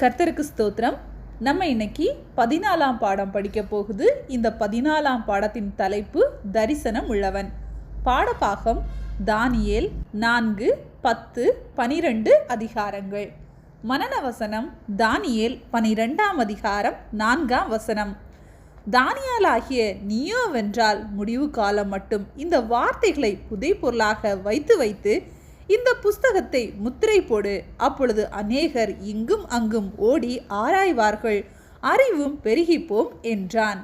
கர்த்தருக்கு ஸ்தோத்திரம். நம்ம இன்னைக்கு பதினாலாம் பாடம் படிக்க போகுது. இந்த பதினாலாம் பாடத்தின் தலைப்பு தரிசனம் உள்ளவன். பாடபாகம் தானியேல் நான்கு பத்து பனிரெண்டு அதிகாரங்கள். மனன வசனம் தானியேல் பனிரெண்டாம் அதிகாரம் நான்காம் வசனம். தானியாலாகிய நீயோ வென்றால் முடிவு காலம் மட்டும் இந்த வார்த்தைகளை புதை பொருளாக வைத்து வைத்து இந்த புஸ்தகத்தை முத்திரை போடு. அப்பொழுது அநேகர் இங்கும் அங்கும் ஓடி ஆராய்வார்கள். அறிவும் பெருகிப்போம் என்றான்.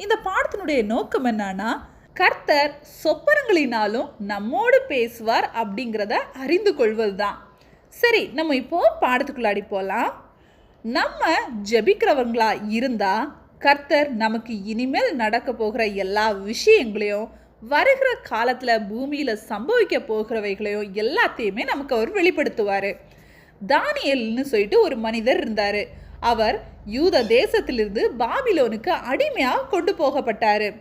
இந்த பாடத்தினுடைய நோக்கம் என்னன்னா கர்த்தர் சொப்பனங்களினாலும் நம்மோடு பேசுவார் அப்படிங்கிறத அறிந்து கொள்வதுதான். சரி நம்ம இப்போ பாடத்துக்குள்ளாடி போகலாம் நம்ம ஜெபிக்கிறவங்களா இருந்தா கர்த்தர் நமக்கு இனிமேல் நடக்க போகிற எல்லா விஷயங்களையும் வருகிற காலத்தில் பூமியில் சம்பவிக்க போகிறவைகளையும் எல்லாத்தையுமே நமக்கு அவர் வெளிப்படுத்துவார். தானியல்னு சொல்லிட்டு ஒரு மனிதர் இருந்தார். அவர் யூத தேசத்திலிருந்து பாபிலோனுக்கு அடிமையாக கொண்டு போகப்பட்டார்.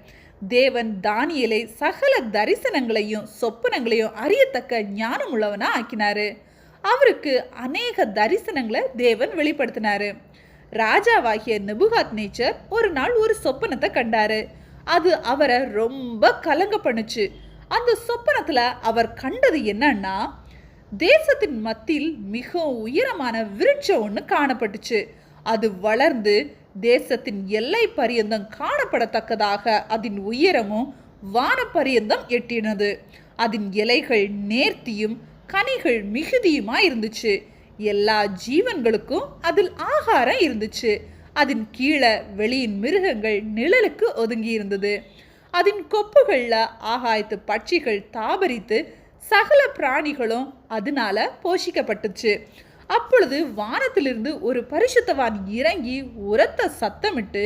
தேவன் தானியலை சகல தரிசனங்களையும் சொப்பனங்களையும் அறியத்தக்க ஞானம் உள்ளவனாக ஆக்கினார். அவருக்கு அநேக தரிசனங்களை தேவன் வெளிப்படுத்தினாரு. ராஜாவாகிய நெபுகாத் நேச்சர் ஒரு நாள் ஒரு சொப்பனத்தை கண்டாரு. அது அவரை ரொம்ப கலங்க பண்ணுச்சு. அந்த சொப்பனத்தில் அவர் கண்டது என்னன்னா தேசத்தின் மத்தியில் மிகவும் உயரமான விருட்சம் ஒன்று காணப்பட்டுச்சு. அது வளர்ந்து தேசத்தின் எல்லை பரியந்தம் காணப்படத்தக்கதாக அதன் உயரமும் வானப்பரியந்தம் எட்டினது. அதன் இலைகள் நேர்த்தியும் கனிகள் மிகுதியுமா இருந்துச்சு எல்லா ஜீவன்களுக்கும் அதில் ஆகாரம் இருந்துச்சு. அதன் கீழே வெளியின் மிருகங்கள் நிழலுக்கு ஒதுங்கி இருந்தது அதன் கொப்புகளில் ஆகாயத்து பட்சிகள் தாபரித்து சகல பிராணிகளும் அதனால போஷிக்கப்பட்டுச்சு. அப்பொழுது வானத்திலிருந்து ஒரு பரிசுத்தவான் இறங்கி உரத்த சத்தமிட்டு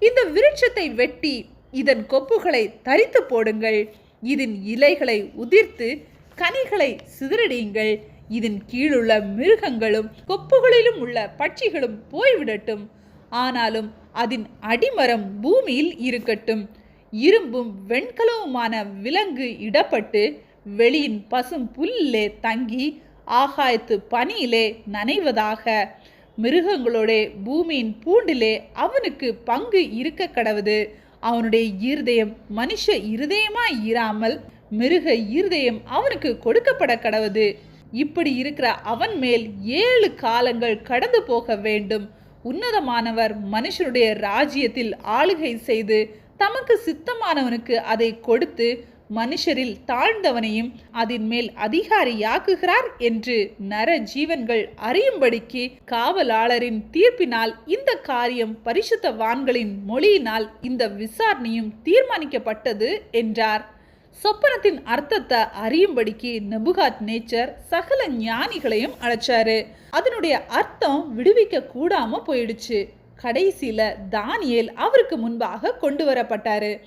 இந்த விருட்சத்தை வெட்டி இதன் கொப்புகளை தரித்து போடுங்கள். இதன் இலைகளை உதிர்த்து கனிகளை சிதறடியுங்கள். இதன் கீழுள்ள மிருகங்களும் கொப்புகளிலும் உள்ள பட்சிகளும் போய்விடட்டும். ஆனாலும் அதன் அடிமரம் பூமியில் இருக்கட்டும். இரும்பும் வெண்கலவுமான விலங்கு இடப்பட்டு வெளியின் பசும் புல்லிலே தங்கி ஆகாயத்து பனியிலே நனைவதாக. மிருகங்களோட பூமியின் பூண்டிலே அவனுக்கு பங்கு இருக்க கடவுது. அவனுடைய இருதயம் மனுஷ இருதயமா இராமல் மிருக இருதயம் அவனுக்கு கொடுக்கப்பட கடவுது. இப்படி இருக்கிற அவன் மேல் ஏழு காலங்கள் கடந்து போக வேண்டும். உன்னதமானவர் மனுஷனுடைய ராஜ்யத்தில் ஆளுகை செய்து தமக்கு சித்தமானவனுக்கு அதை கொடுத்து மனுஷரில் தாழ்ந்தவனையும் அதன் மேல் அதிகாரியாக்குகிறார் என்று நர ஜீவன்கள் அறியும்படிக்கு காவலாளரின் தீர்ப்பினால் இந்த காரியம் பரிசுத்த வான்களின் மொழியினால் இந்த விசாரணையும் தீர்மானிக்கப்பட்டது என்றார். சொப்பனத்தின் அர்த்தத்தை அறியும்படிக்கு நெபுகாத் நேச்சர் சகல ஞானிகளையும் அழைச்சாரு. அதனுடைய அர்த்தம் விடுவிக்க கூடாம போயிடுச்சு. கடைசியில தானியல் அவருக்கு முன்பாக கொண்டு வரப்பட்டாரு.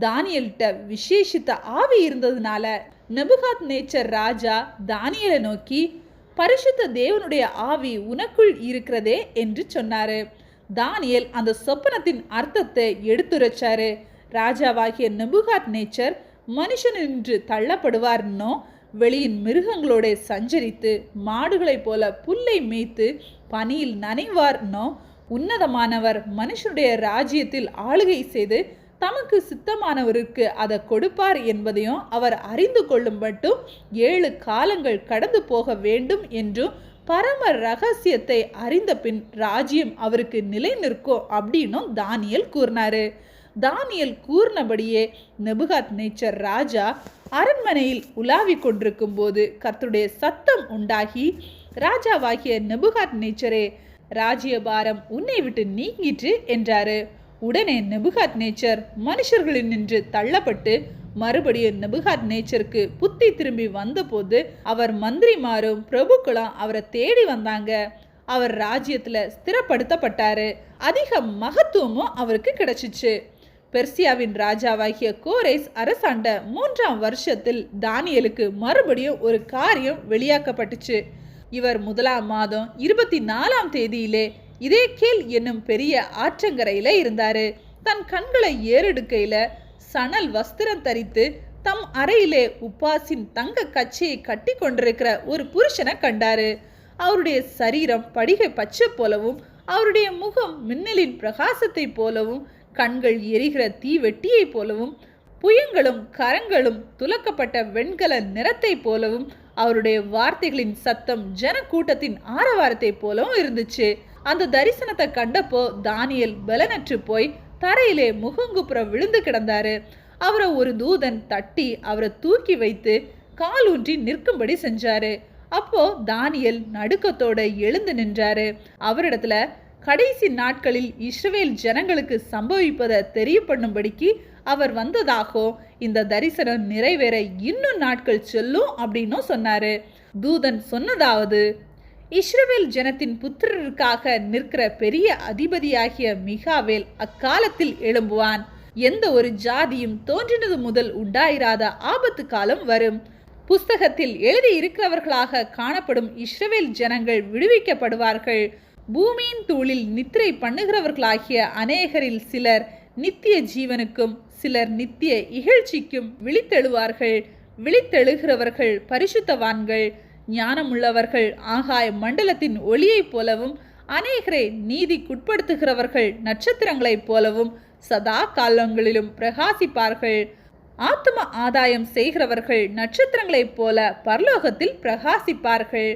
தானியல்கிட்ட விசேஷித்த ஆவி இருந்ததுனால நெபுகாத் நேச்சர் ராஜா தானியலை நோக்கி பரிசுத்த தேவனுடைய ஆவி உனக்குள் இருக்கிறதே என்று சொன்னாரு. தானியல் அந்த சொப்பனத்தின் அர்த்தத்தை எடுத்துரைச்சாரு. ராஜாவாகிய நெபுகாத் நேச்சர் மனுஷனின்று தள்ளப்படுவார்னோ வெளியின் மிருகங்களோட சஞ்சரித்து மாடுகளைப் போல புல்லை மேய்த்து பனியில் நனைவார்னோ உன்னதமானவர் மனுஷனுடைய ராஜ்யத்தில் ஆளுகை செய்து தமக்கு சித்தமானவருக்கு அதை கொடுப்பார் என்பதையும் அவர் அறிந்து கொள்ளும் மட்டும் ஏழு காலங்கள் கடந்து போக வேண்டும் என்றும் பரம ரகசியத்தை அறிந்த பின் ராஜ்யம் அவருக்கு நிலை நிற்கும் அப்படின்னும் தானியல் கூறினாரு. தானியல் கூர்னபடியே நெபுகாத் நேச்சர் ராஜா அரண்மனையில் உலாவிக் கொண்டிருக்கும் போது கர்த்துடைய சத்தம் உண்டாகி ராஜாவாகிய நெபுகாத் நேச்சரே ராஜ்யபாரம் உன்னை விட்டு நீங்கிற்று என்றாரு. உடனே நெபுகாத் நேச்சர் மனுஷர்களில் நின்று தள்ளப்பட்டு மறுபடியும் நெபுகாத் நேச்சருக்கு புத்தி திரும்பி வந்தபோது அவர் மந்திரிமாரும் பிரபுக்களும் அவரை தேடி வந்தாங்க. அவர் ராஜ்யத்தில் ஸ்திரப்படுத்தப்பட்டாரு. அதிக மகத்துவமும் அவருக்கு கிடைச்சிச்சு. பெர்சியாவின் ராஜாவாகிய கோரேஸ் அரசாண்ட மூன்றாம் வருஷத்தில் தானியலுக்கு மறுபடியும் ஒரு காரியம் வெளியாக்கப்பட்டுச்சு. இவர் முதலாம் மாதம் இருபத்தி நாலாம் தேதியிலே இதே கேள் என்னும் பெரிய ஆற்றங்கரையில இருந்தாரு. தன் கண்களை ஏறெடுக்கையில சணல் வஸ்திரம் தரித்து தம் அறையிலே உப்பாசின் தங்க கச்சையை கட்டி கொண்டிருக்கிற ஒரு புருஷனை கண்டாரு. அவருடைய சரீரம் படிகை பச்சை போலவும் அவருடைய முகம் மின்னலின் பிரகாசத்தைப் போலவும் கண்கள் எரிகிற தீவெட்டியைப் போலவும் புயங்களும் கரங்களும் துலக்கப்பட்ட வெண்கல நிறத்தைப் போலவும் அவருடைய வார்த்தைகளின் சத்தம் ஜனக்கூட்டத்தின் ஆரவாரத்தைப் போலவும் இருந்துச்சு. அந்த தரிசனத்தை கண்டப்போ தானியல் பலனற்று போய் தரையிலே முகங்குப்புற விழுந்து கிடந்தாரு. அவரை ஒரு தூதன் தட்டி அவரை தூக்கி வைத்து கால் ஊன்றி நிற்கும்படி செஞ்சாரு. அப்போ தானியல் நடுக்கத்தோட எழுந்து நின்றாரு. அவரிடத்துல கடைசி நாட்களில் இஸ்ரவேல் ஜனங்களுக்கு சம்பவிப்பதை தெரியப்படும்படிக்கு அவர் வந்ததாகவும் இந்த தரிசனம் நிறைவேற இன்னும் நாட்கள் செல்லும் அப்படின்னும் சொன்னாரு. தூதன் சொன்னதாவது இஸ்ரவேல் ஜனத்தின் புத்திரருக்காக நிற்கிற பெரிய அதிபதியாகிய மிகாவேல் அக்காலத்தில் எழும்புவான். எந்த ஒரு ஜாதியும் தோன்றினது முதல் உண்டாயிராத ஆபத்து காலம் வரும். புஸ்தகத்தில் எழுதியிருக்கிறவர்களாக காணப்படும் இஸ்ரவேல் ஜனங்கள் விடுவிக்கப்படுவார்கள். பூமியின் தூளில் நித்திரை பண்ணுகிறவர்களாகிய அநேகரில் சிலர் நித்திய ஜீவனுக்கும் சிலர் நித்திய இகழ்ச்சிக்கும் விழித்தெழுவார்கள். விழித்தெழுகிறவர்கள் பரிசுத்தவான்கள் ஞானமுள்ளவர்கள் ஆகாய மண்டலத்தின் ஒளியைப் போலவும் அநேகரை நீதிக்குட்படுத்துகிறவர்கள் நட்சத்திரங்களைப் போலவும் சதா காலங்களிலும் பிரகாசிப்பார்கள். ஆத்ம ஆதாயம் செய்கிறவர்கள் நட்சத்திரங்களைப் போல பரலோகத்தில் பிரகாசிப்பார்கள்.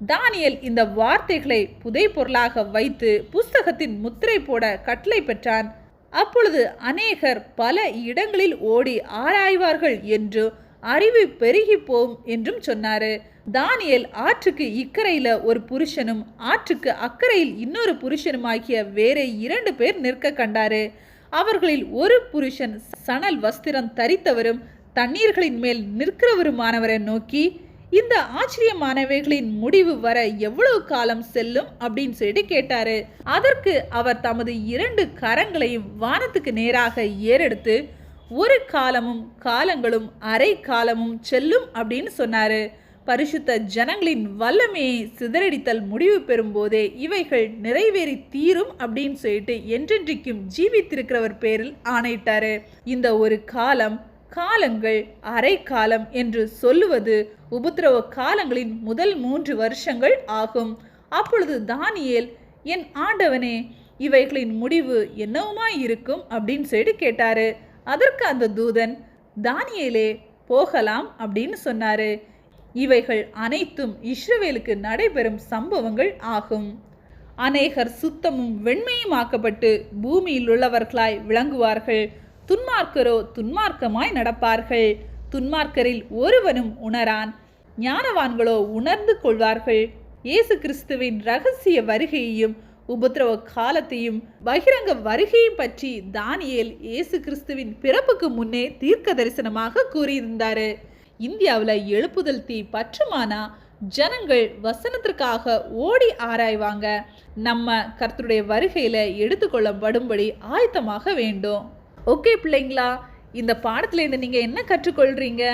தானியல் இந்த வார்த்தைகளை புதை பொருளாக வைத்து புஸ்தகத்தின் முத்திரை போட கட்டளை பெற்றான். அப்பொழுது அநேகர் பல இடங்களில் ஓடி ஆராய்வார்கள் என்று அறிவு பெருகி போம் என்றும் சொன்னாரு. தானியல் ஆற்றுக்கு இக்கரையில ஒரு புருஷனும் ஆற்றுக்கு அக்கறையில் இன்னொரு புருஷனுமாகிய வேற இரண்டு பேர் நிற்க கண்டாரு. அவர்களில் ஒரு புருஷன் சணல் வஸ்திரம் தரித்தவரும் தண்ணீர்களின் மேல் நிற்கிறவருமானவரை நோக்கி இந்த ஆச்சரியமானவைகளின் முடிவு வர எவ்வளவு காலம் செல்லும் அப்படின்னு சொல்லிட்டு கேட்டாரு. அதற்கு அவர் தமது இரண்டு கரங்களையும் வானத்துக்கு நேராக ஏறெடுத்து ஒரு காலமும் காலங்களும் அரை காலமும் செல்லும் அப்படின்னு சொன்னாரு. பரிசுத்த ஜனங்களின் வல்லமையை சிதறடித்தல் முடிவு பெறும்போதே இவைகள் நிறைவேறி தீரும் அப்படின்னு சொல்லிட்டு என்றென்றைக்கும் ஜீவித்திருக்கிறவர் பேரில் ஆணையிட்டாரு. இந்த ஒரு காலம் காலங்கள் அரை காலம் என்று சொல்லுவது உபத்திரவ காலங்களின் முதல் மூன்று வருஷங்கள் ஆகும். அப்பொழுது தானியேல் என் ஆண்டவனே இவைகளின் முடிவு என்னவுமாய் இருக்கும்? அப்படின்னு சொல்லிட்டு கேட்டாரு. அதற்கு அந்த தூதன் தானியேலே போகலாம் அப்படின்னு சொன்னாரு. இவைகள் அனைத்தும் இஸ்ரவேலுக்கு நடைபெறும் சம்பவங்கள் ஆகும். அநேகர் சுத்தமும் வெண்மையுமாக்கப்பட்டு பூமியில் உள்ளவர்களாய் விளங்குவார்கள். துன்மார்க்கரோ துன்மார்க்கமாய் நடப்பார்கள். துன்மார்க்கரில் ஒருவனும் உணரான். ஞானவான்களோ உணர்ந்து கொள்வார்கள். இயேசு கிறிஸ்துவின் ரகசிய வருகையையும் உபத்திரவ காலத்தையும் பகிரங்க வருகையும் பற்றி தானியேல் இயேசு கிறிஸ்துவின் பிறப்புக்கு முன்னே தீர்க்க தரிசனமாக கூறியிருந்தார். இந்தியாவில் எழுப்புதல் தீ பற்றுமானா ஜனங்கள் வசனத்திற்காக ஓடி ஆராய்வாங்க. நம்ம கர்த்தருடைய வருகையில் எடுத்துக்கொள்ளப்படும்படி ஆயத்தமாக வேண்டும். ஓகே பிள்ளைங்களா? இந்த பாடத்திலேருந்து நீங்கள் என்ன கற்றுக்கொள்கிறீங்க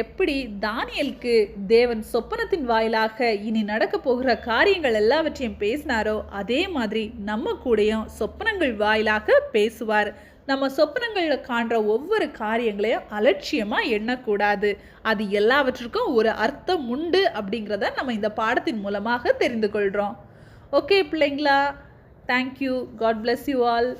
எப்படி தானியலுக்கு தேவன் சொப்பனத்தின் வாயிலாக இனி நடக்க போகிற காரியங்கள் எல்லாவற்றையும் பேசினாரோ அதே மாதிரி நம்ம கூடயும் சொப்பனங்கள் வாயிலாக பேசுவார். நம்ம சொப்பனங்களில் காண்ற ஒவ்வொரு காரியங்களையும் அலட்சியமாக எண்ணக்கூடாது. அது எல்லாவற்றுக்கும் ஒரு அர்த்தம் உண்டு அப்படிங்கிறத நம்ம இந்த பாடத்தின் மூலமாக தெரிந்து கொள்கிறோம் ஓகே பிள்ளைங்களா? Thank you god bless you all